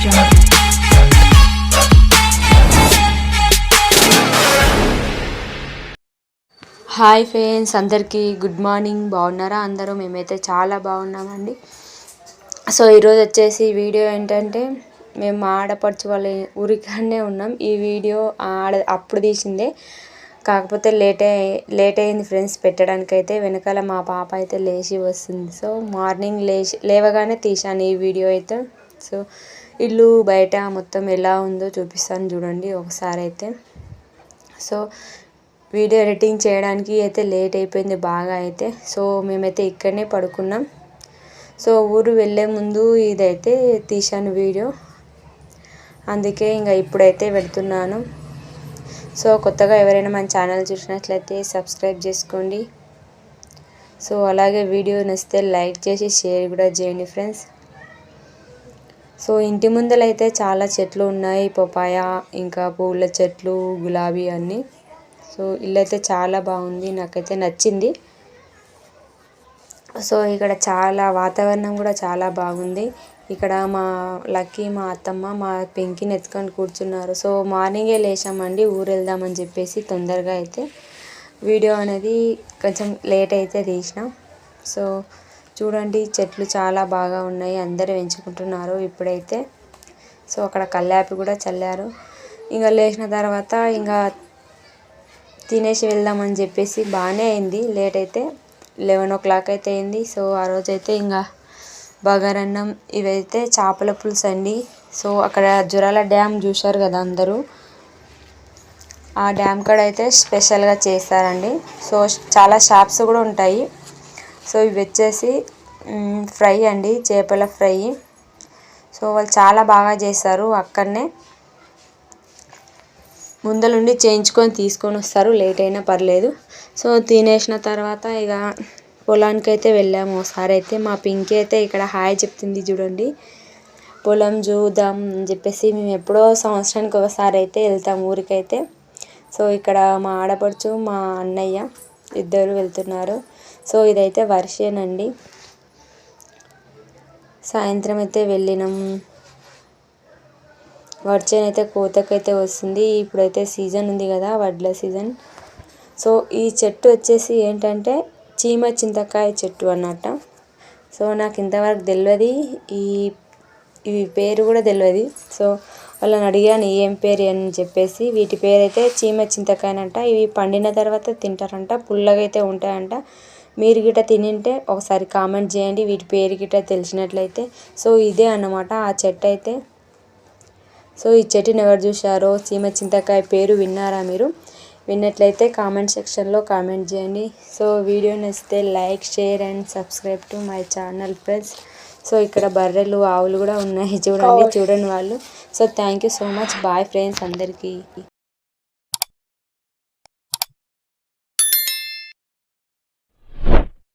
Hi friends అందరికీ good morning. బాగున్నారా అందరూ? మేమైతే చాలా బాగున్నామండి. సో ఈరోజు వచ్చేసి వీడియో ఏంటంటే మేము ఆడపడుచు వాళ్ళ ఊరికాడనే ఉన్నాం. ఈ వీడియో ఆడ అప్పుడు తీసిందే. కాకపోతే లేట్ లేట్ అయింది ఫ్రెండ్స్ పెట్టడానికి అయితే వెనకాల మా పాప అయితే లేచి వస్తుంది. సో మార్నింగ్ లేచి లేవగానే తీశాను ఈ వీడియో అయితే. సో ఇల్లు బయట మొత్తం ఎలా ఉందో చూపిస్తాను చూడండి ఒకసారి అయితే సో వీడియో ఎడిటింగ్ చేయడానికి అయితే లేట్ అయిపోయింది బాగా అయితే. సో మేమైతే ఇక్కడనే పడుకున్నాం. సో ఊరు వెళ్ళే ముందు ఇదైతే తీశాను వీడియో. అందుకే ఇంకా ఇప్పుడైతే పెడుతున్నాను సో కొత్తగా ఎవరైనా మన ఛానల్ చూసినట్లయితే సబ్స్క్రైబ్ చేసుకోండి. సో అలాగే వీడియో నచ్చితే లైక్ చేసి షేర్ కూడా చేయండి ఫ్రెండ్స్. సో ఇంటి ముందలైతే చాలా చెట్లు ఉన్నాయి. పపాయ ఇంకా పూల చెట్లు గులాబీ అన్నీ. సో ఇల్లు అయితే చాలా బాగుంది. నాకైతే నచ్చింది. సో ఇక్కడ చాలా వాతావరణం కూడా చాలా బాగుంది. ఇక్కడ మా లక్కీ మా అత్తమ్మ మా పెంకిని ఎత్తుకొని కూర్చున్నారు. సో మార్నింగే లేచామండి. ఊరు వెళ్దామని చెప్పేసి తొందరగా అయితే వీడియో అనేది కొంచెం లేట్ అయితే తీసిన. సో చూడండి చెట్లు చాలా బాగా ఉన్నాయి అందరూ పెంచుకుంటున్నారు ఇప్పుడైతే. సో అక్కడ కల్లాపి కూడా చల్లారు. ఇంకా లేచిన తర్వాత ఇంకా తినేసి వెళ్దామని చెప్పేసి బాగానే అయింది. లేట్ అయితే లెవెన్ ఓ క్లాక్ అయితే అయింది. సో ఆ రోజైతే ఇంకా బగారన్నం ఇవైతే చేపల పులుసు అండి. సో అక్కడ జురాల డ్యామ్ చూశారు కదా అందరూ. ఆ డ్యామ్ కాడ అయితే స్పెషల్గా చేస్తారండి. సో చాలా షాప్స్ కూడా ఉంటాయి. సో ఇవి వచ్చేసి ఫ్రై అండి చేపల ఫ్రై. సో వాళ్ళు చాలా బాగా చేస్తారు అక్కడనే. ముందలుండి చేయించుకొని తీసుకొని వస్తారు లేట్ అయినా పర్లేదు. సో తినేసిన తర్వాత ఇక పొలానికి అయితే వెళ్ళాము ఒకసారి అయితే. మా పింకీ అయితే ఇక్కడ హాయ్ చెప్తుంది చూడండి. పొలం చూద్దాం అని చెప్పేసి మేము ఎప్పుడో సంవత్సరానికి ఒకసారి అయితే వెళ్తాం ఊరికైతే. సో ఇక్కడ మా ఆడపడుచు మా అన్నయ్య ఇద్దరు వెళ్తున్నారు. సో ఇదైతే వర్షేనండి. సాయంత్రం అయితే వెళ్ళినాం. వర్చేన్ అయితే కోతకైతే వస్తుంది. ఇప్పుడైతే సీజన్ ఉంది కదా వడ్ల సీజన్. సో ఈ చెట్టు వచ్చేసి ఏంటంటే చీమ చింతకాయ చెట్టు అన్నట్ట. సో నాకు ఇంతవరకు తెలియదు ఈ ఈ పేరు కూడా తెలియదు సో వాళ్ళని అడిగాను ఏం పేరు అని చెప్పేసి వీటి పేరు అయితే చీమ చింతకాయనంట. ఇవి పండిన తర్వాత తింటారంట పుల్లగా అయితే ఉంటాయంట. మీరు గిట్ట తినింటే ఒకసారి కామెంట్ చేయండి వీటి పేరు గిట్ట తెలిసినట్లయితే. సో ఇదే అన్నమాట ఆ చెట్టు అయితే. సో ఈ చెట్టుని ఎవరు చూశారో సీమ చింతకాయ పేరు విన్నారా మీరు? విన్నట్లయితే కామెంట్ సెక్షన్లో కామెంట్ చేయండి. సో వీడియో నచ్చితే like share and subscribe to my channel friends. So ఇక్కడ బర్రెలు ఆవులు కూడా ఉన్నాయి. చూడండి చూడండి వాళ్ళు. So thank you so much bye friends అందరికీ